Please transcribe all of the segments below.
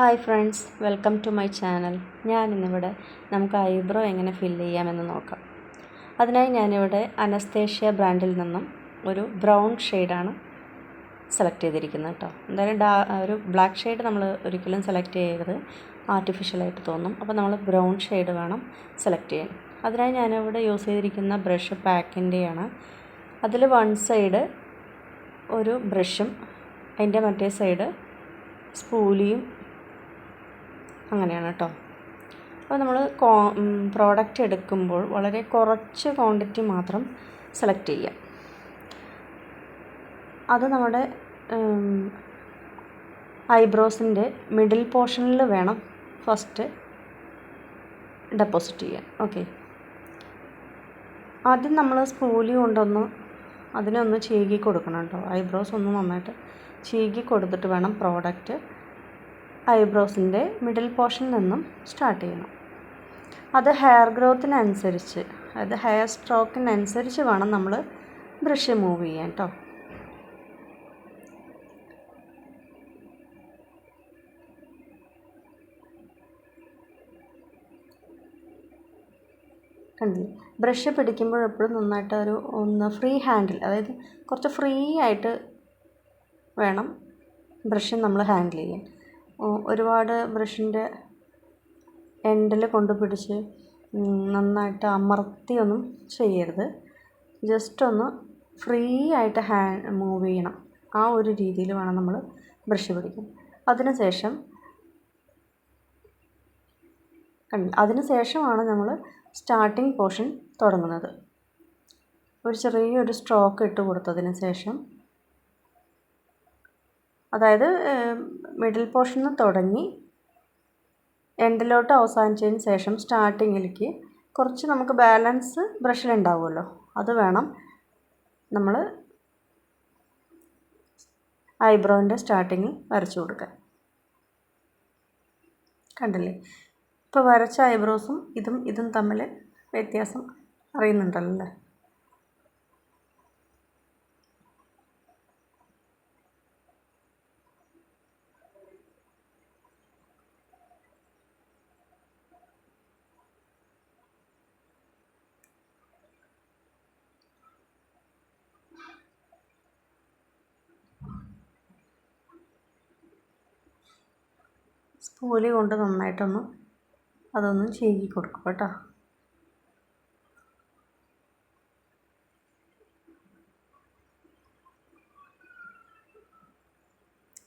Hi friends welcome to my channel. ഞാനിന്നിവിടെ നമുക്ക് eyebrow എങ്ങനെ ഫില്ല് ചെയ്യാമെന്ന് നോക്കാം. അതിനായി ഞാനിവിടെ അനസ്തേഷ്യ ബ്രാൻഡിൽ നിന്നും ഒരു ബ്രൗൺ ഷെയ്ഡാണ് സെലക്ട് ചെയ്തിരിക്കുന്നത് കേട്ടോ. എന്തായാലും ഡാ ഒരു ബ്ലാക്ക് ഷെയ്ഡ് നമ്മൾ ഒരിക്കലും സെലക്ട് ചെയ്യരുത്. ആർട്ടിഫിഷ്യലായിട്ട് തോന്നും. അപ്പോൾ നമ്മൾ ബ്രൗൺ ഷെയ്ഡ് വേണം സെലക്ട് ചെയ്യാൻ. അതിനായി ഞാനിവിടെ യൂസ് ചെയ്തിരിക്കുന്ന ബ്രഷ് പാക്കിന്റെയാണ്. അതിൽ വൺ സൈഡ് ഒരു ബ്രഷും അതിന്റെ മറ്റേ സൈഡ് സ്പൂലിയും അങ്ങനെയാണ് കേട്ടോ അപ്പോൾ നമ്മൾ കോ പ്രോഡക്റ്റ് എടുക്കുമ്പോൾ വളരെ കുറച്ച് ക്വാണ്ടിറ്റി മാത്രം സെലക്ട് ചെയ്യുക. അത് നമ്മുടെ ഐബ്രോസിന്റെ മിഡിൽ പോർഷനിൽ വേണം ഫസ്റ്റ് ഡെപ്പോസിറ്റ് ചെയ്യാൻ. ഓക്കെ ആദ്യം നമ്മൾ സ്പൂലി കൊണ്ടൊന്ന് അതിനൊന്ന് ചീകി കൊടുക്കണം കേട്ടോ. ഐബ്രോസ് ഒന്ന് നന്നായിട്ട് ചീകി കൊടുത്തിട്ട് വേണം പ്രോഡക്റ്റ് ഐബ്രോസിന്റെ മിഡിൽ പോർഷനിൽ നിന്നും സ്റ്റാർട്ട് ചെയ്യണം. അത് ഹെയർ ഗ്രോത്തിനനുസരിച്ച് അതായത് ഹെയർ സ്ട്രോക്കിനനുസരിച്ച് വേണം നമ്മൾ ബ്രഷ് മൂവ് ചെയ്യാൻ കേട്ടോ കണ്ടില്ലേ? ബ്രഷ് പിടിക്കുമ്പോൾ എപ്പോഴും നന്നായിട്ട് ഒരു ഒന്ന് ഫ്രീ ഹാൻഡിൽ അതായത് കുറച്ച് ഫ്രീ ആയിട്ട് വേണം ബ്രഷ് നമ്മൾ ഹാൻഡിൽ ചെയ്യാൻ. ഒരുപാട് ബ്രഷിന്റെ എൻഡിൽ കൊണ്ട് പിടിച്ച് നന്നായിട്ട് അമർത്തിയൊന്നും ചെയ്യരുത്. ജസ്റ്റ് ഒന്ന് ഫ്രീ ആയിട്ട് ഹാ മൂവ് ചെയ്യണം. ആ ഒരു രീതിയിൽ വേണം നമ്മൾ ബ്രഷ് പിടിക്കാൻ. അതിന് ശേഷം അതിന് ശേഷമാണ് നമ്മൾ സ്റ്റാർട്ടിങ് പോർഷൻ തുടങ്ങുന്നത്. ഒരു ചെറിയൊരു സ്ട്രോക്ക് ഇട്ട് കൊടുത്തതിന് ശേഷം അതായത് മിഡിൽ പോർഷനിൽ നിന്ന് തുടങ്ങി എൻഡിലോട്ട് അവസാനിച്ചതിന് ശേഷം സ്റ്റാർട്ടിങ്ങിലേക്ക് കുറച്ച് നമുക്ക് ബാലൻസ് ബ്രഷിലുണ്ടാവുമല്ലോ അത് വേണം നമ്മൾ ഐബ്രോവിന്റെ സ്റ്റാർട്ടിങ്ങിൽ വരച്ചു കൊടുക്കാൻ. കണ്ടില്ലേ? ഇപ്പോൾ വരച്ച ഐബ്രോസും ഇതും ഇതും തമ്മിൽ വ്യത്യാസം അറിയുന്നുണ്ടല്ലോ അല്ലേ? സ്പൂലി കൊണ്ട് നന്നായിട്ടൊന്ന് അതൊന്ന് ചെയ്യി കൊടുക്കും കേട്ടോ.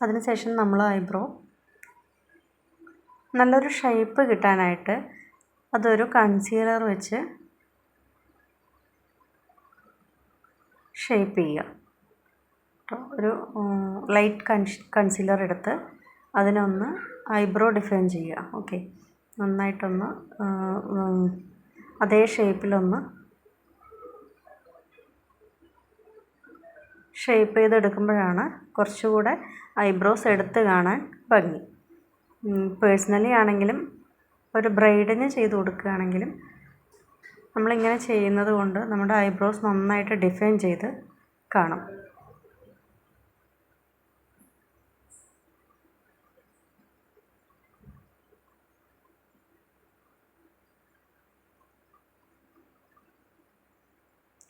അതിനുശേഷം നമ്മൾ ഐബ്രോ നല്ലൊരു ഷേപ്പ് കിട്ടാനായിട്ട് അതൊരു കൺസീലർ വെച്ച് ഷേപ്പ് ചെയ്യുക. ഒരു ലൈറ്റ് കൺസ് കൺസീലർ എടുത്ത് അതിനൊന്ന് ഐബ്രോ ഡിഫൈൻ ചെയ്യുക. ഓക്കെ. നന്നായിട്ടൊന്ന് അതേ ഷേപ്പിലൊന്ന് ഷേപ്പ് ചെയ്തെടുക്കുമ്പോഴാണ് കുറച്ചുകൂടെ ഐബ്രോസ് എടുത്ത് കാണാൻ ഭംഗി. പേഴ്സണലി ആണെങ്കിലും ഒരു ബ്രൈഡിന് ചെയ്ത് കൊടുക്കുകയാണെങ്കിലും നമ്മളിങ്ങനെ ചെയ്യുന്നത് കൊണ്ട് നമ്മുടെ ഐബ്രോസ് നന്നായിട്ട് ഡിഫൈൻ ചെയ്ത് കാണും.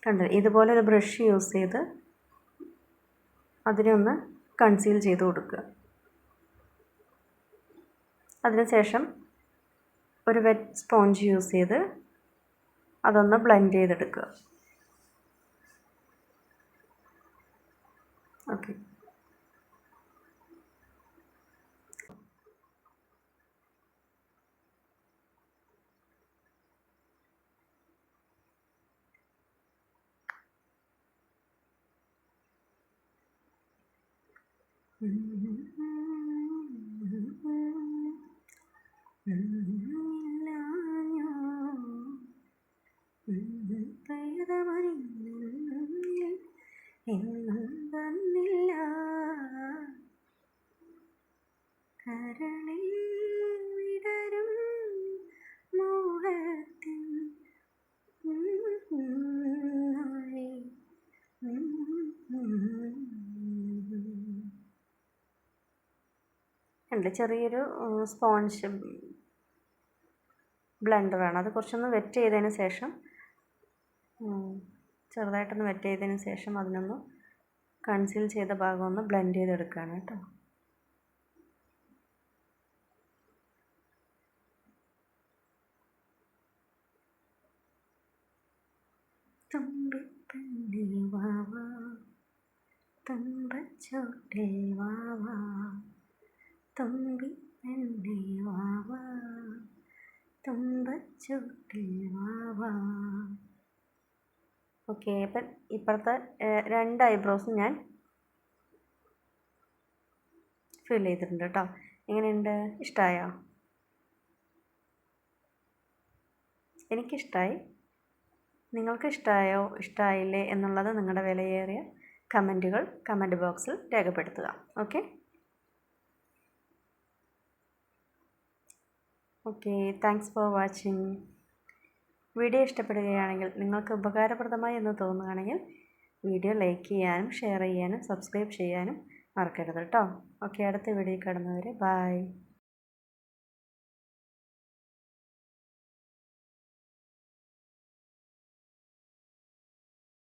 കണ്ടത്. ഇതുപോലെ ഒരു ബ്രഷ് യൂസ് ചെയ്ത് അതിനെ ഒന്ന് കൺസീൽ ചെയ്ത് കൊടുക്കുക. അതിനുശേഷം ഒരു വെറ്റ് സ്പോഞ്ച് യൂസ് ചെയ്ത് അതൊന്ന് ബ്ലെൻഡ് ചെയ്തെടുക്കുക. ഓക്കെ എന്നും വന്നില്ല കണ്ടില്ലേ ചെറിയൊരു സ്പോഞ്ച് ബ്ലെൻഡറാണ് അത് കുറച്ചൊന്ന് വെറ്റ് ചെയ്തതിന് ശേഷം ചെറുതായിട്ടൊന്ന് വെറ്റ് ചെയ്തതിന് ശേഷം അതിനൊന്ന് കൺസീൽ ചെയ്ത ഭാഗം ഒന്ന് ബ്ലെൻഡ് ചെയ്തെടുക്കുകയാണ് കേട്ടോ. തുമ്പിപ്പെണ്ണേ വാവാ തുമ്പച്ചോട്ടിൽ വാവാ തുമ്പിപ്പെണ്ണേ വാവാ തുമ്പച്ചോട്ടിൽ വാവാ ഓക്കെ അപ്പം ഇപ്പുറത്തെ രണ്ട് ഐബ്രോസും ഞാൻ ഫിൽ ചെയ്തിട്ടുണ്ട് കേട്ടോ. എങ്ങനെയുണ്ട്? ഇഷ്ടമായോ എനിക്കിഷ്ടമായി നിങ്ങൾക്ക് ഇഷ്ടമായോ ഇഷ്ടമായില്ലേ എന്നുള്ളത് നിങ്ങളുടെ വിലയേറിയ കമന്റുകൾ കമന്റ് ബോക്സിൽ രേഖപ്പെടുത്തുക. Okay? Okay thanks for watching video ഇഷ്ടപ്പെടുകയാണെങ്കിൽ നിങ്ങൾക്ക് ഉപകാരപ്രദമായി എന്ന് തോന്നുകയാണെങ്കിൽ വീഡിയോ ലൈക്ക് ചെയ്യാനും ഷെയർ ചെയ്യാനും സബ്സ്ക്രൈബ് ചെയ്യാനും മറക്കരുത് കേട്ടോ ഓക്കെ അടുത്ത വീഡിയോ കടന്നവരെ ബായ്